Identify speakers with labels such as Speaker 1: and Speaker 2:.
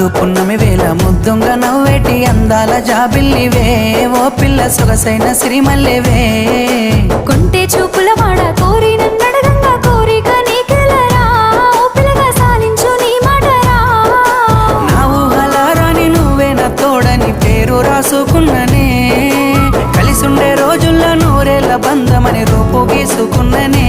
Speaker 1: నిండు పున్నమి వేల ముద్దుంగ నవ్వేటి అందాల జాబిల్లివే. ఓ పిల్ల సొగసైన సిరిమల్లెవే.
Speaker 2: కొంటే చూపుల వాడ కోరి నన్నడగంగా కోరిక నీకెలరా. ఓ పిల్లగా సాలించు నీ మాటరా.
Speaker 1: నా ఊహలారాని నువ్వే నా తోడని పేరు రాసుకున్ననే. కలిసుండే రోజుల్లో నూరేళ్ళ బంధమని రూపు గీసుకున్ననే.